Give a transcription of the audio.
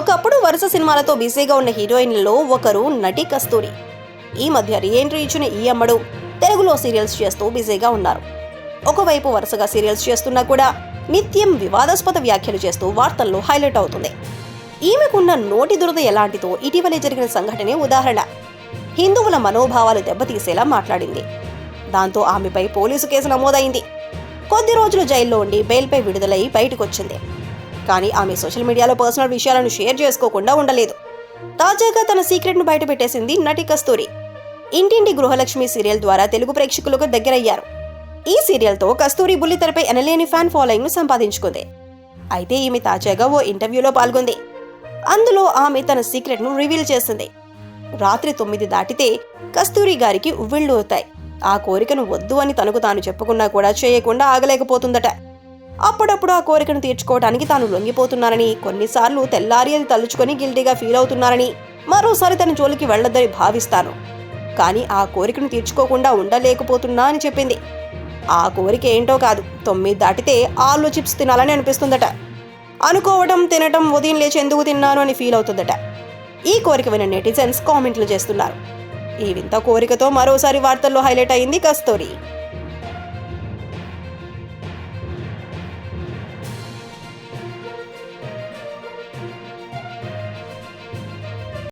ఒకప్పుడు వరుస సినిమాలతో బిజీగా ఉన్న హీరోయిన్లలో ఒకరు నటి కస్తూరి. ఈ మధ్య రీఎంట్రీ ఇచ్చిన ఈ అమ్మడు తెలుగులో సీరియల్స్ చేస్తూ బిజీగా ఉన్నారు. ఒకవైపు వరుసగా సీరియల్స్ చేస్తున్నా కూడా నిత్యం వివాదాస్పద వ్యాఖ్యలు చేస్తూ వార్తల్లో హైలైట్ అవుతుంది. ఈమెకున్న నోటి దురద ఎలాంటిదో ఇటీవలే జరిగిన సంఘటనే ఉదాహరణ. హిందువుల మనోభావాలు దెబ్బతీసేలా మాట్లాడింది. దాంతో ఆమెపై పోలీసు కేసు నమోదైంది. కొద్ది రోజులు జైల్లో ఉండి బెయిల్పై విడుదలై బయటకొచ్చింది. కానీ ఆమె సోషల్ మీడియాలో పర్సనల్ విషయాలను షేర్ చేసుకోకుండా ఉండలేదు. తాజాగా తన సీక్రెట్ను బయటపెట్టేసింది నటి కస్తూరి. ఇంటింటి గృహలక్ష్మి సీరియల్ ద్వారా తెలుగు ప్రేక్షకులకు దగ్గరయ్యారు. ఈ సీరియల్తో కస్తూరి బుల్లితెరపై ఎనలేని ఫ్యాన్ ఫాలోయింగ్ను సంపాదించుకుంది. అయితే ఈమె తాజాగా ఓ ఇంటర్వ్యూలో పాల్గొంది. అందులో ఆమె తన సీక్రెట్ను రివీల్ చేసింది. రాత్రి తొమ్మిది దాటితే కస్తూరి గారికి ఉవ్విళ్ళు అవుతాయి ఆ కోరికను వద్దు అని తనకు తాను చెప్పుకున్నా కూడా చేయకుండా ఆగలేకపోతుందట. అప్పుడప్పుడు ఆ కోరికను తీర్చుకోవడానికి తాను లొంగిపోతున్నానని కొన్నిసార్లు తెల్లారి అది తలుచుకొని గిల్టీగా ఫీల్ అవుతున్నానని మరోసారి తన జోలికి వెళ్ళొద్దని భావిస్తాను. కానీ ఆ కోరికను తీర్చుకోకుండా ఉండలేకపోతున్నా అని చెప్పింది. ఆ కోరిక ఏంటో కాదు తొమ్మిది దాటితే ఆలు చిప్స్ తినాలని అనిపిస్తుందట. అనుకోవడం తినటం ఉదయం లేచి ఎందుకు తిన్నాను అని ఫీల్ అవుతుందట. ఈ కోరిక విన నెటిజన్స్ కామెంట్లు చేస్తున్నారు. ఈ వింత కోరికతో మరోసారి వార్తల్లో హైలైట్ అయింది కస్తూరి.